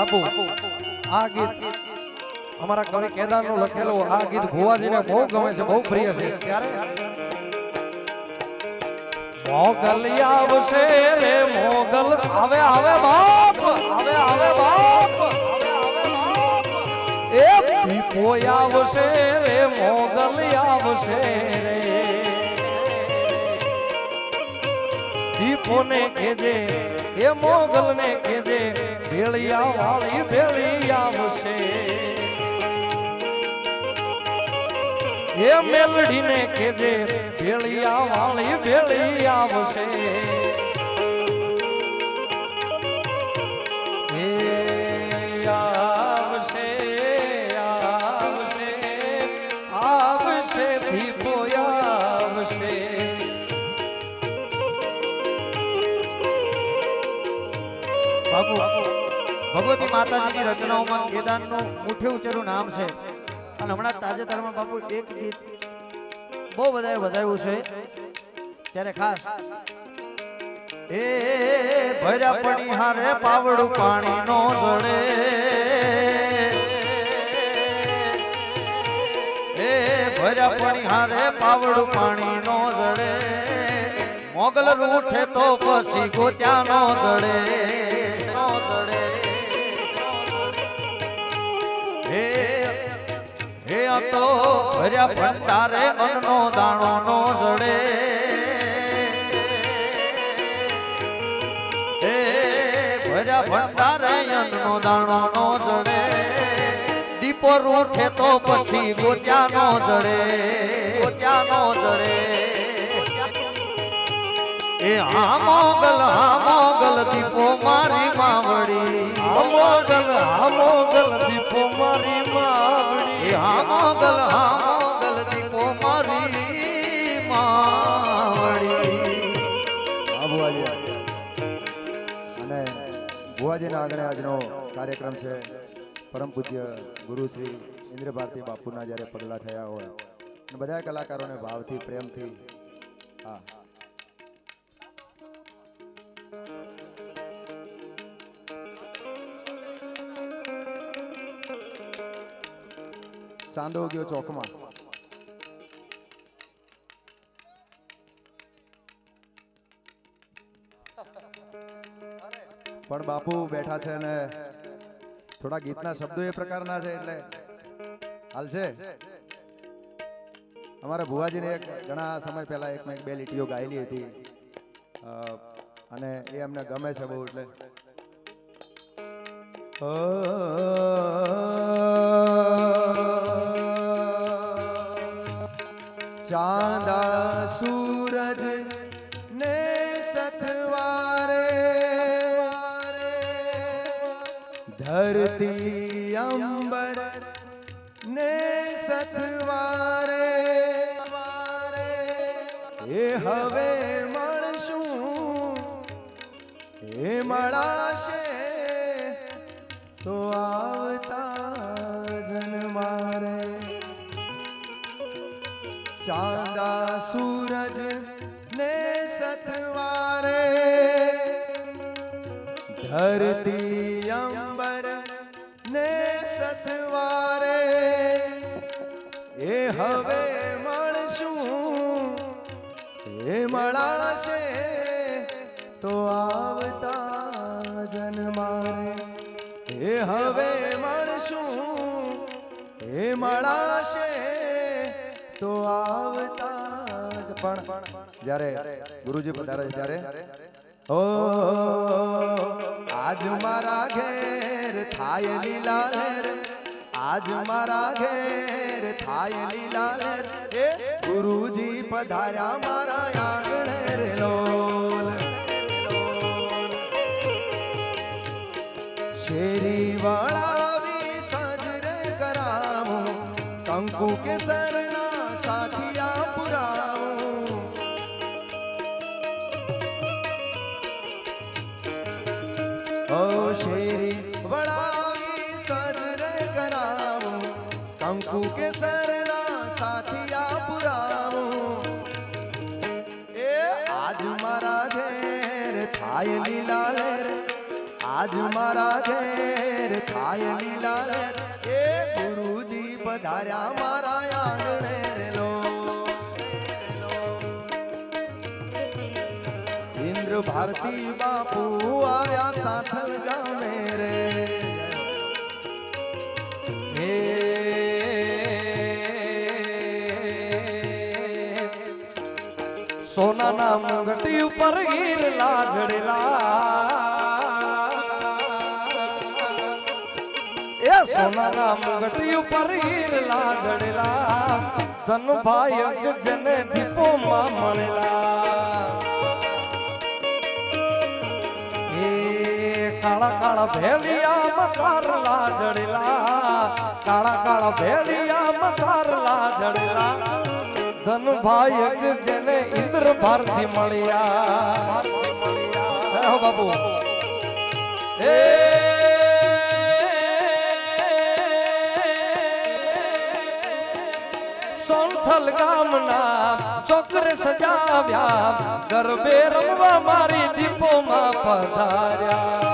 બાપુ, આ ગીત અમારા કવિ કેદારનું લખેલું આ ગીત ભુવાજીને બહુ ગમે છે, બહુ પ્રિય છે. ત્યારે મોગલ આવશે રે, મોગલ. આવે આવે બાપ, આવે આવે બાપ એ દીપો આવશે રે, મોગલ આવશે રે. દીપોને કેજે એ મોગલને કેજે ભેળિયા વાળી ભેળી આવશે. એ મેલડીને કેજે ભેળિયા વાળી ભેળી આવશે. માતાજીની રચનાઓમાં કેદારનું મુઠે ઉચ્ચેરું નામ છે. અને હમણાં તાજેતરમાં બાપુ એક ગીત બહુ બધાએ વધાવ્યું છે. ત્યારે ખાસ. એ ભર્યા પડી હારે પાવડું પાણી નો જડે એ ભર્યા પડી હારે પાવડું પાણી નો જડે મોગલ રૂઠે તો પછી ગોત્યા નો જડે હે તો ભર્યા ભંડારે અન્નનો દાણો નો જડે. હે ભર્યા ભંડારે અન્નનો દાણો નો જડે. દીપો રૂઠે તો પછી ગોત્યા નો જડે. ગોત્યા નો જડે. એ હા મોગલ હા મોગલ, દીપો મારી માવડી. મોગલ, હા મોગલ, દીપો મારી માવડી. હા મોગલ હા મોગલ દીપો મારી માવડી. ભુવાજી. અને ભુવાજીના આંગણે આજનો કાર્યક્રમ છે, પરમ પૂજ્ય ગુરુ શ્રી ઇન્દ્ર ભારતી બાપુના જ્યારે પગલા થયા હોય, અને બધા કલાકારોને ભાવથી, પ્રેમથી, હા ચાંદો ગયો ચોકમાં પણ બાપુ બેઠા છે ને થોડા ગીતના શબ્દો એ પ્રકારના છે એટલે હાલ છે. અમારા ભુવાજીને એક ઘણા સમય પહેલા એક એક બે લીટીઓ ગાયેલી હતી. અને એ અમને ગમે છે બહુ એટલે. ચાંદા સૂરજ ને સથવારે. ધરતી અંબર ને સથવારે. એ હવે મળશું એ મળાશે તો આવતા સૂરજ ને સતવારે. ધરતી પણ જ્યારે ગુરુજી પધારે છે ત્યારે? ઓ આજ મારા ઘેર થાય લીલા આજ મારા ઘેર થાય લીલા ગુરુજી પધાર્યા મારા આંગણે રે શેરી વળાવી ઓ શેરી વળાવી સજરે કરાવું કંકુ કેસરના સાથિયા પુરાવું એ આજ મારા ઘેર થાય લીલા લેર આજ મારા ઘેર થાય લીલા લેર એ ગુરુજી પધાર્યા મારા આંગણે ભારતી બાપુ આવ્યા સાથલ ગામે રે. સોનાના મુગટી ઉપર ગીર લાજડેલા. એ સોનાના મુગટી ઉપર ગીર લાજડેલા. ધનભાઈ અગજને દીપોમાં મળેલા. કાળા કાળા ભેલિયા મથાર જડેલા કાળા કાળા ભેલિયા મથાર જડેલા ધનભાઈ એક જેને ઇન્દ્ર ભારતી મળ્યા. હે બાપુ. એ સોનથલ ગામના છોકરે સજાવ્યા, ગરબે રમવા મારી દીપોમાં પધાર્યા.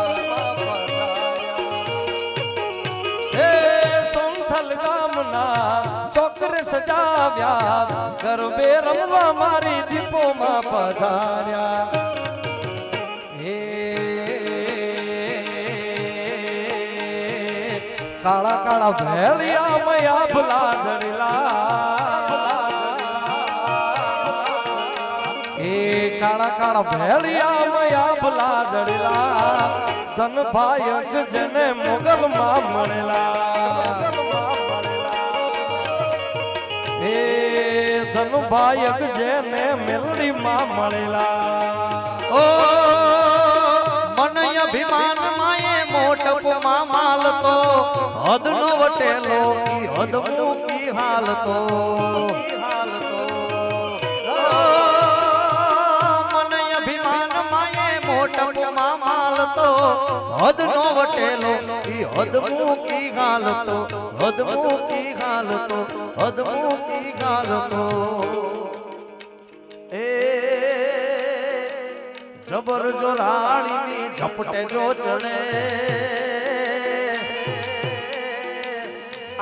સોનથલ ચોકર સજાવ્યા, ગરબે રમવા મારી દીપોમાં પધાર્યા. કાળા કાળા ભેળિયા મયા ભલા ધરેલા એ કાળા કાળા ભેળિયા મયા ભલા ધરેલા ધન ભાઈ અગજને મોગલ માં મળેલા. એ ધન જેને અગજને મેલડી માં મળેલા. ઓ મન અભિમાન માએ મોટપમાં માલતો, હદનો વટેલો ઈ હદ મૂકી હાલતો. મન માએ માલતો હદ હદનો વટેલો, ઈ હદ મૂકી ગાલતો હદ મૂકી ગાલતો હદ મૂકી ગાલતો. એ જબર જો રાણીની ઝપટે જો ચડે.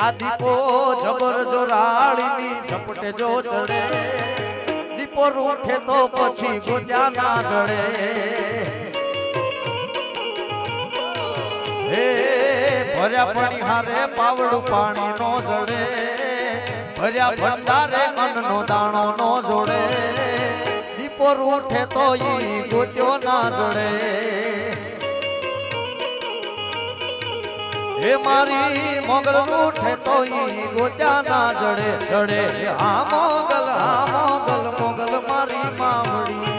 આ દીપો જબર જો રાણીની ઝપટે જો ચડે. દીપો રૂઠે તો પછી ગોજા ના જડે. હે ભર્યા પાણી હારે પાવડું પાણી નો જડે, ભર્યા ભંડારે અન્નનો દાણો નો જોડે દીપો રૂઠે તો ઈ ગોત્યો ના જડે. હે મારી મોગલ રૂઠે તો ઈ ગોત્યા ના જડે જડે. હા મોગલ હા મોગલ મોગલ મારી માવડી.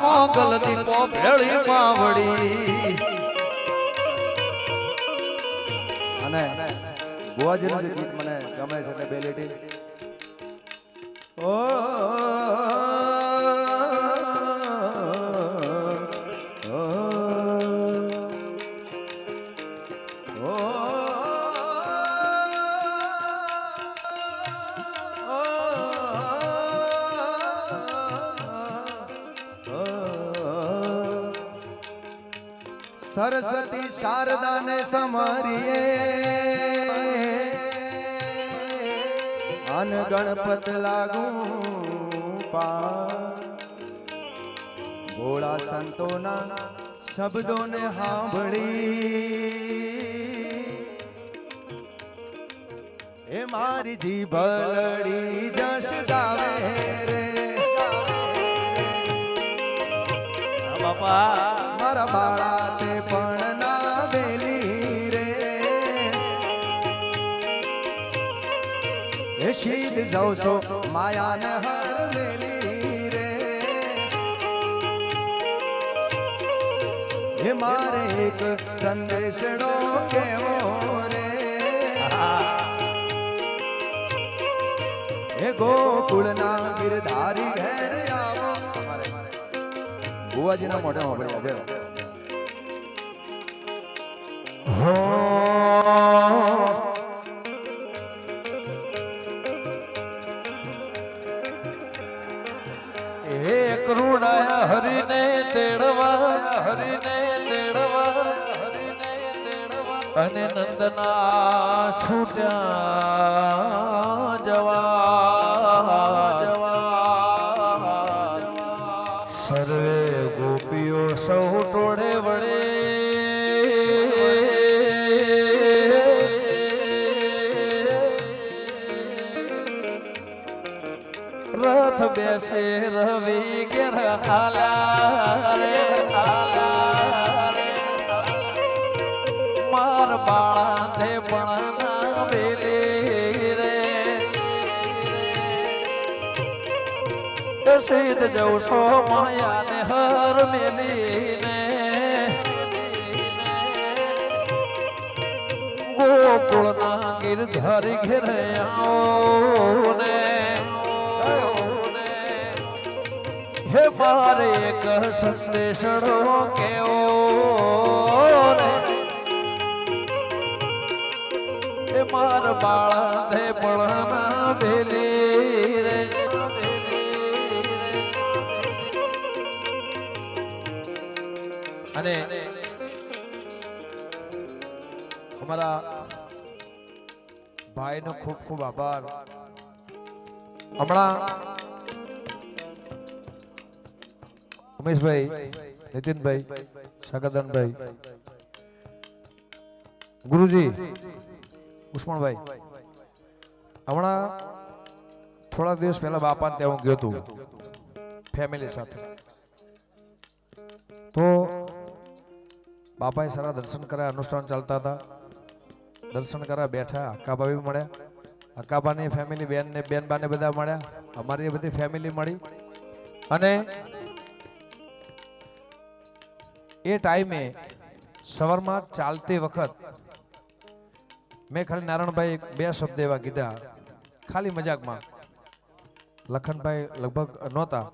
મોગલ દીપો ભેળી માવડી અને બુઆજીનું જે ગીત મને ગમે છે બે લીટી ઓ સરસ્વતી શારદાને સમારીએ. અન ગણપત લાગુ પા ભોળા સંતોના શબ્દોને સાંભળી. એ મારી જીભલડી જશ ગાવે રે. બાપા. મારા બાળા શીદ જવસો માયાને હર વેલી રે હે મારે એક સંદેશડો કેવો રે એ ગોકુળના ગિરધારી ઘેર આવો બુવાજીના મોઢે મોકલ્યા છે કરુણાય હરિને તેડવા, હરીને તેડવા હરીને તેડવા. અને નંદના છૂટ્યા જવા જવા. સર્વે ગોપીઓ સૌ ટોળે વળે. રથ બેસે માર બાળાને પણ ના વેલી રે. સીધ જવ છો માયાને હર મેલીને ગોકુળના ગિરધારી ઘેરે આવો ને. હે મારે એક સંદેશડો કેવો રે? માર બાળાને પણ ના ભેલી રે. અને અમારા ભાઈનો ખૂબ ખૂબ આભાર. હમણાં ઉમેશભાઈ નીતિનભાઈ સગદનભાઈ ગુરુજી, ઉસ્માનભાઈ, હમણાં થોડા દિવસ પહેલા બાપા ત્યાં હું ગયો હતો ફેમિલી સાથે. તો બાપાએ સારા દર્શન કર્યા, અનુષ્ઠાન ચાલતા હતા. દર્શન કર્યા, બેઠા હક્કાબા બી મળ્યા. હક્કાબાની ફેમિલી બેન ને બેન બાને બધા મળ્યા. અમારી બધી ફેમિલી મળી. અને એ ટાઈમે સવારમાં ચાલતી વખત મેં ખાલી નારાયણભાઈ બે શબ્દ એવા કીધા. ખાલી મજાકમાં. લખનભાઈ લગભગ નહોતા.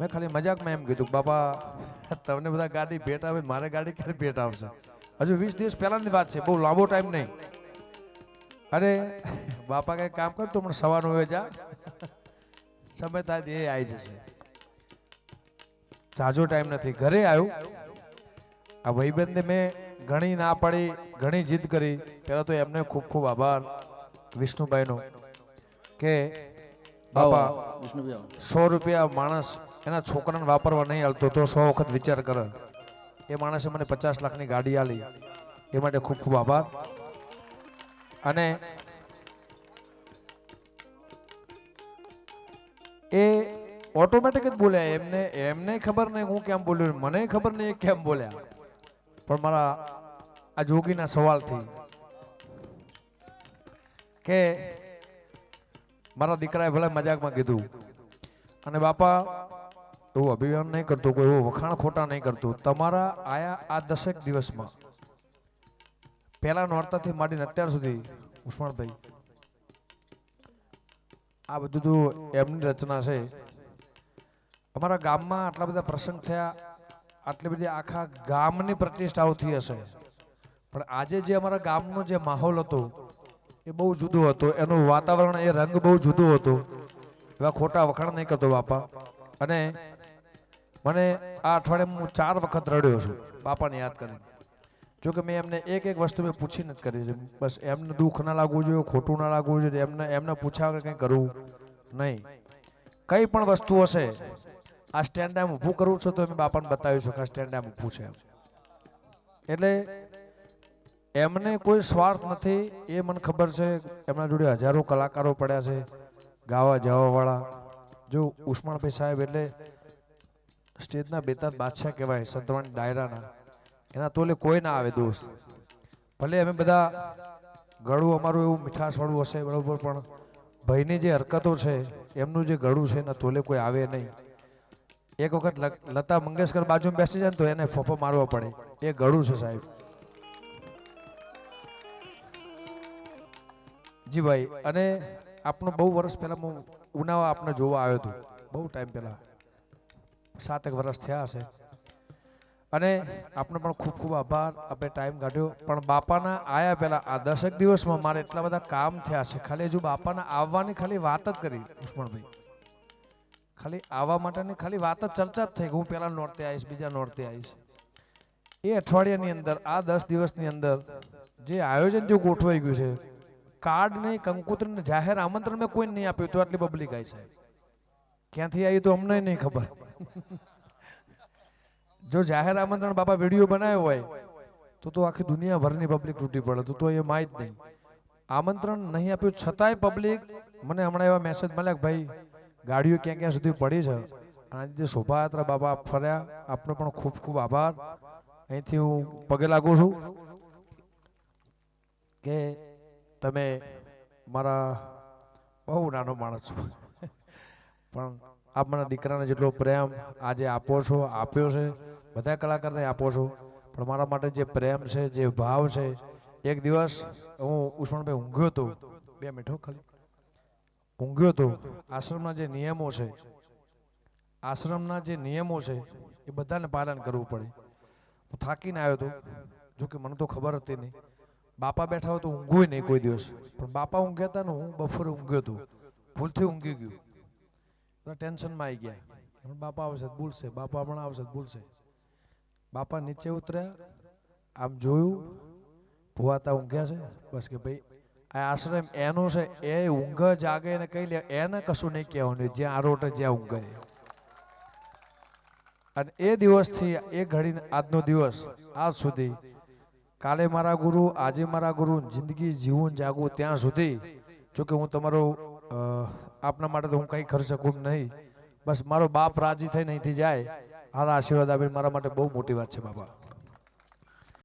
મેં ખાલી મજાકમાં એમ કીધું બાપા, તમને બધા ગાડી ભેટ આવે મારે ગાડી ક્યારે ભેટ આવશે હજુ વીસ દિવસ પહેલાની વાત છે, બહુ લાંબો ટાઈમ નહીં. અરે, બાપા કંઈ કામ કર તું મને સવારનું હોય જા સમય થાય એ આવી જશે. જાજો ટાઈમ નથી. ઘરે આવ્યું આ ભાઈબંધને મેં ઘણી ના પાડી, ઘણી જીદ કરી. પહેલાં તો એમને ખૂબ ખૂબ આભાર વિષ્ણુભાઈનો કે, બાપા, સો રૂપિયા માણસ એના છોકરાને વાપરવા નહીં હાલતો તો સો વખત વિચાર કરે. એ માણસે મને પચાસ લાખની ગાડી આલી. એ માટે ખૂબ ખૂબ આભાર. અને એ ઓટોમેટિક જ બોલ્યા. એમને એમને ખબર નહીં હું કેમ બોલ્યો, મને ખબર નહીં કેમ બોલ્યા. પણ મારા આ જોગીના સવાલથી કે મારા દીકરાએ ભલે મજાકમાં કીધું, અને બાપા, એવું અભિયાન નહીં કરતો, કોઈ એવું વખાણ ખોટા નહીં કરતો. તમારા આયા આ દસેક દિવસમાં, પહેલા નોરતાથી માંડીને અત્યાર સુધી, ઉસ્માનભાઈ, આ બધું તો એમની રચના છે. અમારા ગામમાં આટલા બધા પ્રસંગ થયા, આટલી બધી આખા ગામની પ્રતિષ્ઠાઓ થઈ હશે. પણ આજે જે અમારા ગામનો જે માહોલ હતો, એ બહુ જુદો હતો. એનું વાતાવરણ, એ રંગ બહુ જુદો હતો. એવા ખોટા વખાણ નહીં કરતો બાપા. અને મને આ અઠવાડિયામાં હું ચાર વખત રડ્યો છું, બાપાને યાદ કરીને. જોકે મેં એમને એક એક વસ્તુ મેં પૂછી નથી કરી છે. બસ એમને દુઃખ ના લાગવું જોઈએ, ખોટું ના લાગવું જોઈએ, એમને એમને પૂછ્યા કંઈ કરવું નહીં. કઈ પણ વસ્તુ હશે આ સ્ટેન્ડ આમ ઊભું કરવું છે તો એમ બાપાને બતાવ્યું છે કે સ્ટેન્ડ આમ ઊભું છે એટલે એમને કોઈ સ્વાર્થ નથી, એ મને ખબર છે, એમના જોડે હજારો કલાકારો પડ્યા છે, ગાવા જવાવાળા. જો ઉસ્માનભાઈ સાહેબ એટલે સ્ટેજના બેતાદ બાદશાહ કહેવાય, સંતવાણી ડાયરાના. એના તોલે કોઈ ના આવે દોસ્ત. ભલે અમે બધા ગળું અમારું એવું મીઠાશવાળું હશે બરોબર, પણ ભાઈની જે હરકતો છે, એમનું જે ગળું છે એના તોલે કોઈ આવે નહીં. એક વખત લતા મંગેશકર બાજુમાં બેસી જાય ને તો એને ફોફો મારવો પડે. એ ગળું છે સાહેબ. જી ભાઈ, અને આપનો બહુ વર્ષ પહેલા હું ઉનાવા આપને જોવા આવ્યો હતો. બહુ ટાઈમ પહેલા. સાતેક વર્ષ થયા હશે. અને આપનો પણ ખૂબ ખૂબ આભાર. આપણે ટાઈમ કાઢ્યો. પણ બાપાના આયા પહેલા, આ દસેક દિવસમાં મારે એટલા બધા કામ થયા છે. ખાલી હજુ બાપાના આવવાની ખાલી વાત જ કરી ઉસ્માનભાઈ ખાલી આવા માટેની ખાલી વાત જ ચર્ચા જ થઈ કે હું પેલા નોરતે આવીશ, બીજા નોરતે આવીશ. એ અઠવાડિયાની અંદર, આ દસ દિવસની અંદર જે આયોજન જે ગોઠવાઈ ગયું છે, કાર્ડ નહીં કંકુત્રીને જાહેર આમંત્રણ મેં કોઈ નહીં આપ્યું, તો આટલી પબ્લિક આવી સાહેબ. ક્યાંથી આવી તો અમને નહીં ખબર. જો જાહેર આમંત્રણ બાપા વીડિયો બનાવ્યો હોય, તો તો આખી દુનિયાભરની પબ્લિક તૂટી પડે, તો તો એ માય નહીં. આમંત્રણ નહીં આપ્યું, છતાંય પબ્લિક મને હમણાં એવા મેસેજ મળ્યા કે ભાઈ ગાડીઓ ક્યાં ક્યાં સુધી પડી છે? અને જે શોભાયાત્રા બાબા ફર્યા. આપનો પણ ખૂબ ખૂબ આભાર. અહીંથી હું પગે લાગુ છું કે તમે મારા બહુ નાનો માણસ છું. પણ આપ મારા દીકરાને જેટલો પ્રેમ આજે આપો છો, આપ્યો છે, બધા કલાકારને આપો છો, પણ મારા માટે જે પ્રેમ છે, જે ભાવ છે, એક દિવસ હું ઉસ્માનભાઈ ઊંઘ્યો હતો બે મિનિટ ખાલી. ઊંઘ્યો તો આશ્રમના જે નિયમો છે, આશ્રમના જે નિયમો છે, એ બધાને પાલન કરવું પડે. હું થાકીને આવ્યો હતો જો કે મને તો ખબર હતી નહીં. બાપા બેઠા હોય તો ઊંઘું નહીં કોઈ દિવસ. પણ બાપા ઊંઘ્યા હતા ને હું બપોરે ઊંઘ્યો હતો ભૂલથી ઊંઘી ગયું. ટેન્શનમાં આવી ગયા. બાપા આવશે ભૂલશે બાપા પણ આવશે તો ભૂલશે બાપા નીચે ઉતર્યા, આમ જોયું, ભુવાતા ઊંઘ્યા છે. બસ કે ભાઈ આ આશ્રમ એનો છે, એ ઊંઘ જાગે ને કઈ લે, એને કશું નહીં કહેવાનું, જ્યાં આરોટે જ્યાં ઊંઘે અને એ દિવસથી એ ઘડી આજનો દિવસ, આજ સુધી. કાલે મારા ગુરુ, આજે મારા ગુરુ જિંદગી જીવું જાગવું જાગું ત્યાં સુધી. જોકે હું તમારો આપના માટે તો હું કંઈ કરી શકું નહીં. બસ મારો બાપ રાજી થઈને અહીંથી જાય. હારા આશીર્વાદ આપીને મારા માટે બહુ મોટી વાત છે બાબા